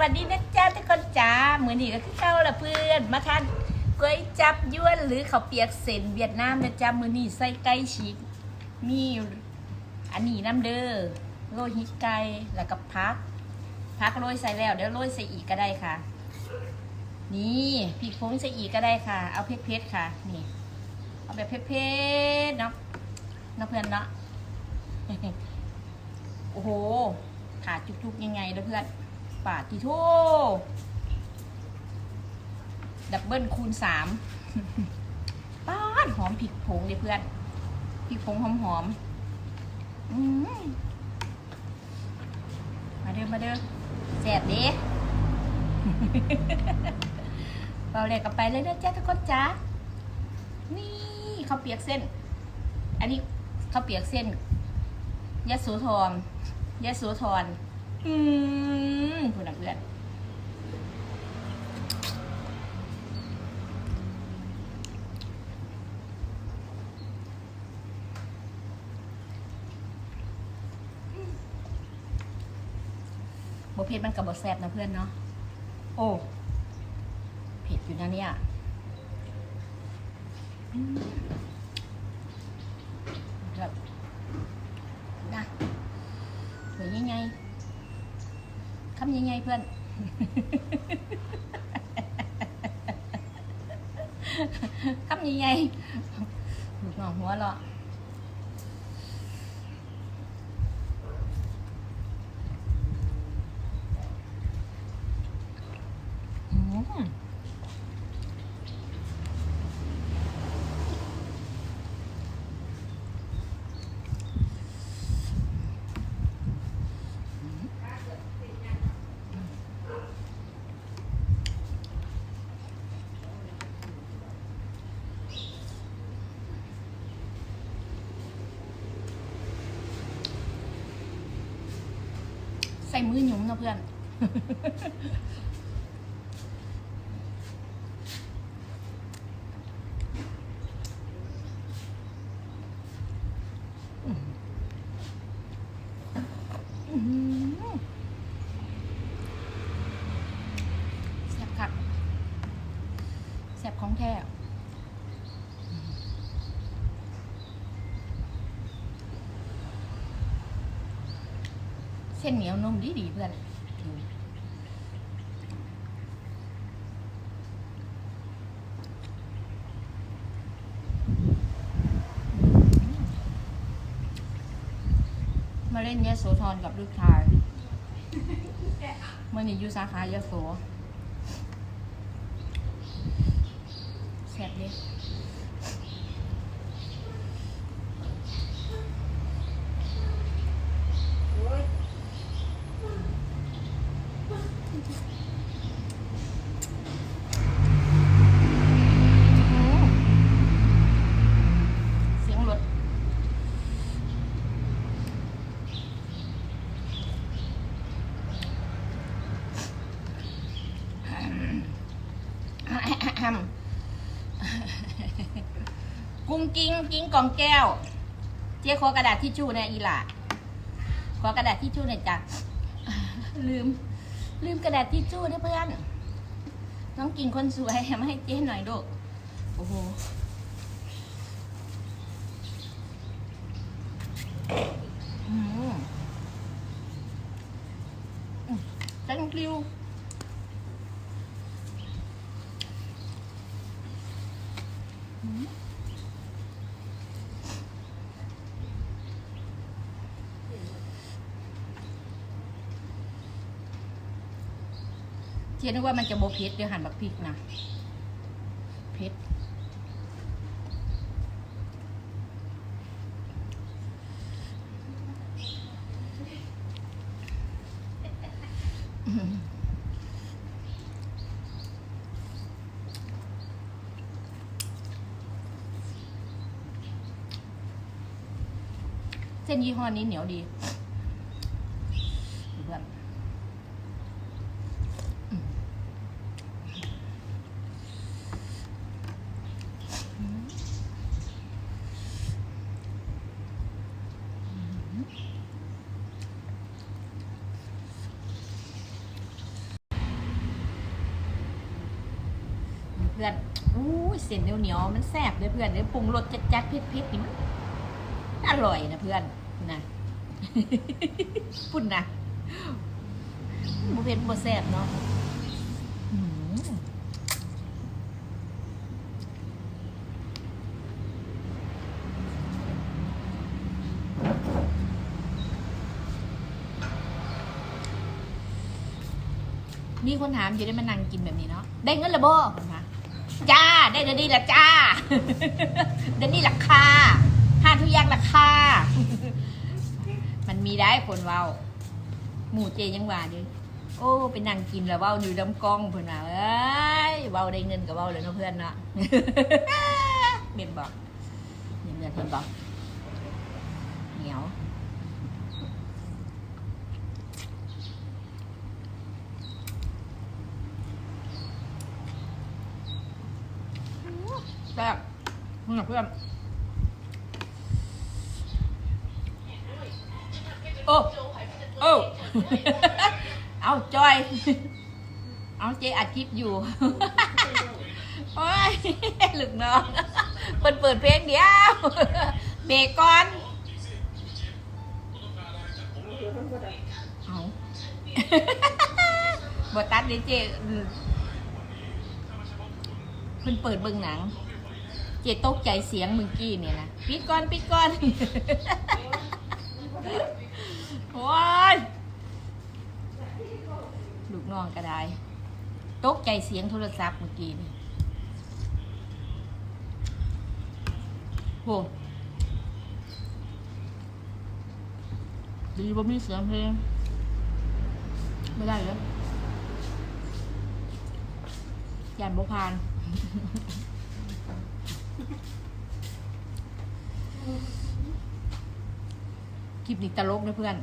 วัสดีนะจ๊ะทุกคนจ้าเหมือนี้ก็คือเก้าละเพื่อน มาทานก๋วยจับยวนหรือข้าวเปียกเส้นเวียดนามนะจ๊ะมือนี้ใส่ไก่ฉีกมีอันนี้น้ำเด้อโรยฮิตไก่แล้วก็พัก พักโรยใส่แล้วเดี๋ยวโรยใส่อีกก็ได้ค่ะ นี่พริกผงใส่อีกก็ได้ค่ะ เอาเผ็ดๆค่ะ นี่ เอาแบบเผ็ดๆเนาะนะเพื่อนเนาะโอ้โหขาดจุกๆยังไงเด้อเพื่อน ปาดทีโทดับเบิลคูณสามป้าดหอมพริกผงเลยเพื่อนพริกผงหอมหอมมาเด้อมาเด้อแซ่บด้เบาเลยกับไปเลยเด้อจ้าทุกคนจ้านี่ข้าวเปียกเส้น อันนี้ข้าวเปียกเส้นยะโสธรยะโสธร อืมคุณนักเรียนบเผ็ดมันกับบแซบนะเพื่อนเนาะ โอ้เผ็ดอยู่นะเนี่ย คำยังไงเพื่อน คำยังไงลูกน้องหัวเราะอืม ใส่มือหยุ่มนะเพื่อนอื้อหือแซ่บคักแซ่บของแท้ เส้นเหนียวนุ่มดีดีๆเพื่อนดูมาเล่นยะโสธรกับลูกชายเมื่อนี้อยู่สาขายะโสแซ่บเลยอืมเสียงรถ กุ้งกิ้งกิ้งกองแก้ว เจ๊ขอกระดาษทิชชู่เนี่ยอีหล่าขอกระดาษทิชชู่หน่อยจ้ะลืม ลืมกระดาษทิชชู่ด้วยเพื่อนน้องกิ่งคนสวยมาให้เจ๊หน่อยลูกโอ้โหอืมอืม thank you เจ๊นึกว่ามันจะโบเผ็ดเดี๋ยวหั่นบักพริกนะเผ็ดเส้นยี่ห้อนี้เหนียวดี พื่อนอู้เส้นเหนียวๆมันแซ่บเลยเพื่อนเลยปรุงรสจัดๆเผ็ดๆนี่มันอร่อยนะเพื่อนนะพุ่นนะโมเผ็ดโมแซ่บเนาะมีคนถามอยู่ได้มานั่งกินแบบนี้เนาะได้เงินละบ่ จ้า ได้เดี๋ยวนี้ละจ้า เดี๋ยวนี้ราคาห้าทุกอย่างราคา มันมีได้คนเว้า หมู่เจยังว่าดิโอ้เป็นนางกินแล้วเว้าอยู่ลำกล้องเพื่อนว่าเอ้ยเว้าได้เงินกับเว้าเลยเนาะเพื่อนเนาะเบียนบอกเบียนเงินเห็นบอกเหนียวแซ่บมึงกับ เพื่อนโอ้โอ้เอาจอย เอาเจอัดคลิปอยู่ โอ้ยลึกน้องเปิดเปิดเพลงเดียวเบรกก่อนเอาบอตัดเดยวเจอืมเพิ่นเปิดเบิ่งหนัง เจตกใจเสียงเมื่อกี้เนี่ยนะปิดก่อนปิดก่อนโอ้ยลูกน้องก็ได้ตกใจเสียงโทรศัพท์เมื่อกี้นี่โหดีว่ามีเสียงเพลงไม่ได้เลยยานบพาน คลิปนี้ตลกนะเพื่อน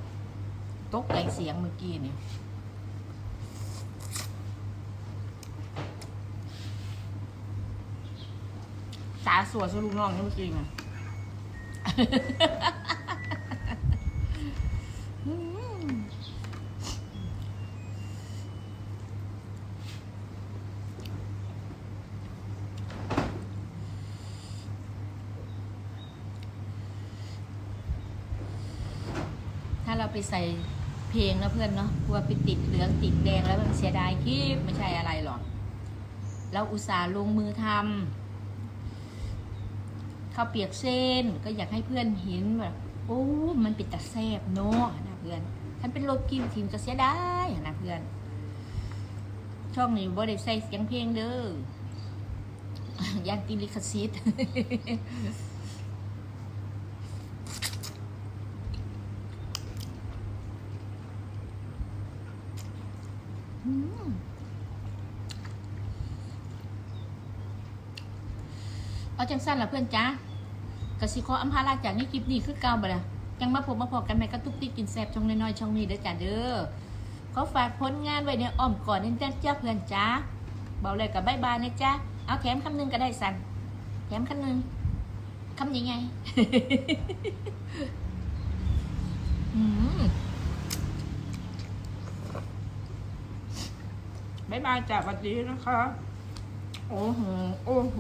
ตกใจเสียงเมื่อกี้นี่สาสัวสลูกน้องนี่เมื่อกี้ไง อืมถ้า เราไปใส่เพลงนะเพื่อนเนาะกลัวไปติดเหลืองติดแดงแล้วมันเสียดายคลิปไม่ใช่อะไรหรอกเราอุตส่าห์ลงมือทำข้าวเปียกเส้นก็อยากให้เพื่อนเห็นแบบโอ้มันเป็นตะแซบเนาะนะเพื่อนท่านเป็นโรคกินทีมก็เสียดายนะเพื่อน ช่องนี้บ่ได้ใส่เสียงเพลงเด้อยานติลิขสิทธิ์ อืม เอาจังสั้นละเพื่อนจ้ากสิขออัมพาลาจากนี้คลิปนี้คือเก่าบ่ละยังมาพบมาพอกันแม่ก็ตุ๊กติ๊กกินแซบช่องน้อยๆช่องนี้เด้อจ้าเด้อขอฝากผลงานไว้ในอ้อมก่อนนี่จ้าจ้าเพื่อนจ้าเบอกเลยกับบายบายนะจ้าเอาแถมคำหนึงก็ได้สันแถมคำหนึงคำยังไงบายบายจ้าสวัสดีนะคะ โอ้โห โอ้โห